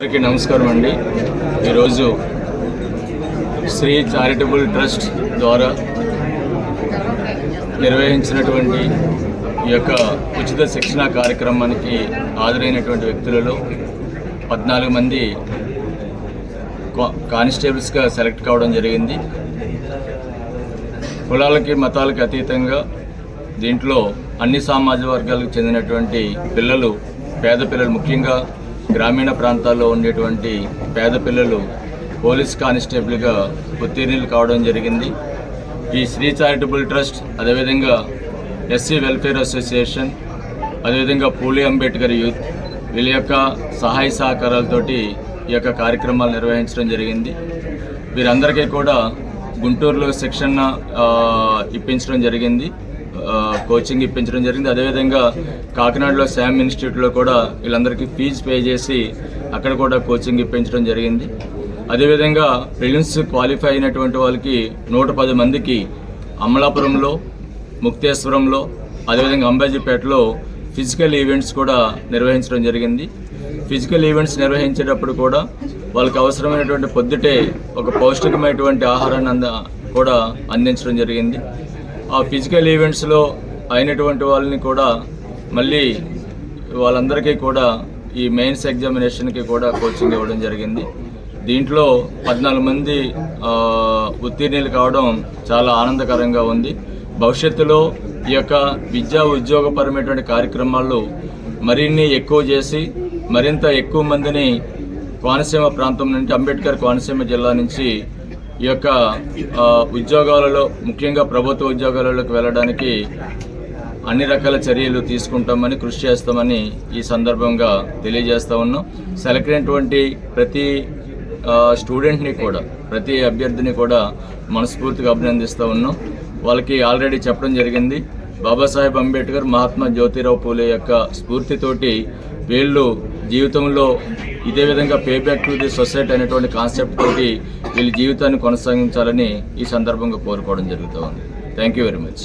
అందరికీ నమస్కారం అండి. ఈరోజు శ్రీ చారిటబుల్ ట్రస్ట్ ద్వారా నిర్వహించినటువంటి ఈ యొక్క ఉచిత శిక్షణ కార్యక్రమానికి హాజరైనటువంటి వ్యక్తులలో పద్నాలుగు మంది కా- కానిస్టేబుల్స్గా సెలెక్ట్ కావడం జరిగింది. కులాలకి మతాలకి అతీతంగా దీంట్లో అన్ని సామాజిక వర్గాలకు చెందినటువంటి పిల్లలు పేద పిల్లలు ముఖ్యంగా గ్రామీణ ప్రాంతాల్లో ఉండేటువంటి పేద పిల్లలు పోలీస్ కానిస్టేబుల్గా ఉత్తీర్ణులు కావడం జరిగింది. ఈ శ్రీ చారిటబుల్ ట్రస్ట్ అదేవిధంగా ఎస్సీ వెల్ఫేర్ అసోసియేషన్ అదేవిధంగా పూలి అంబేద్కర్ యూత్ వీళ్ళ యొక్క సహాయ సహకారాలతోటి ఈ యొక్క కార్యక్రమాలు నిర్వహించడం జరిగింది. వీరందరికీ కూడా గుంటూరులో శిక్షణ ఇప్పించడం జరిగింది. కోచింగ్ ఇప్పించడం జరిగింది. అదేవిధంగా కాకినాడలో శామ్ ఇన్స్టిట్యూట్లో కూడా వీళ్ళందరికీ ఫీజు పే చేసి అక్కడ కూడా కోచింగ్ ఇప్పించడం జరిగింది. అదేవిధంగా ప్రిలిమ్స్ క్వాలిఫై అయినటువంటి వాళ్ళకి నూట పది మందికి అమలాపురంలో ముక్తేశ్వరంలో అదేవిధంగా అంబాజీపేటలో ఫిజికల్ ఈవెంట్స్ కూడా నిర్వహించడం జరిగింది. ఫిజికల్ ఈవెంట్స్ నిర్వహించేటప్పుడు కూడా వాళ్ళకి అవసరమైనటువంటి పొద్దుటే ఒక పౌష్టికమైనటువంటి ఆహారాన్ని అంద కూడా అందించడం జరిగింది. ఆ ఫిజికల్ ఈవెంట్స్లో అయినటువంటి వాళ్ళని కూడా మళ్ళీ వాళ్ళందరికీ కూడా ఈ మెయిన్స్ ఎగ్జామినేషన్కి కూడా కోచింగ్ ఇవ్వడం జరిగింది. దీంట్లో పద్నాలుగు మంది ఉత్తీర్ణులు కావడం చాలా ఆనందకరంగా ఉంది. భవిష్యత్తులో ఈ యొక్క విద్యా ఉద్యోగపరమైనటువంటి కార్యక్రమాలు మరిన్ని ఎక్కువ చేసి మరింత ఎక్కువ మందిని కోనసీమ ప్రాంతం నుండి అంబేద్కర్ కోనసీమ జిల్లా నుంచి ఈ యొక్క ఉద్యోగాలలో ముఖ్యంగా ప్రభుత్వ ఉద్యోగాలలోకి వెళ్ళడానికి అన్ని రకాల చర్యలు తీసుకుంటామని కృషి చేస్తామని ఈ సందర్భంగా తెలియజేస్తూ ఉన్నాం. సెలెక్ట్ అయినటువంటి ప్రతి స్టూడెంట్ని కూడా ప్రతి అభ్యర్థిని కూడా మనస్ఫూర్తిగా అభినందిస్తూ ఉన్నాం. వాళ్ళకి ఆల్రెడీ చెప్పడం జరిగింది. బాబాసాహెబ్ అంబేద్కర్ మహాత్మా జ్యోతిరావు పూలే యొక్క స్ఫూర్తితోటి వీళ్ళు జీవితంలో ఇదే విధంగా pay back to the society అనేటువంటి కాన్సెప్ట్ తోటి వీళ్ళ జీవితాన్ని కొనసాగించాలని ఈ సందర్భంగా కోరుకోవడం జరుగుతూ ఉంది థ్యాంక్ యూ వెరీ మచ్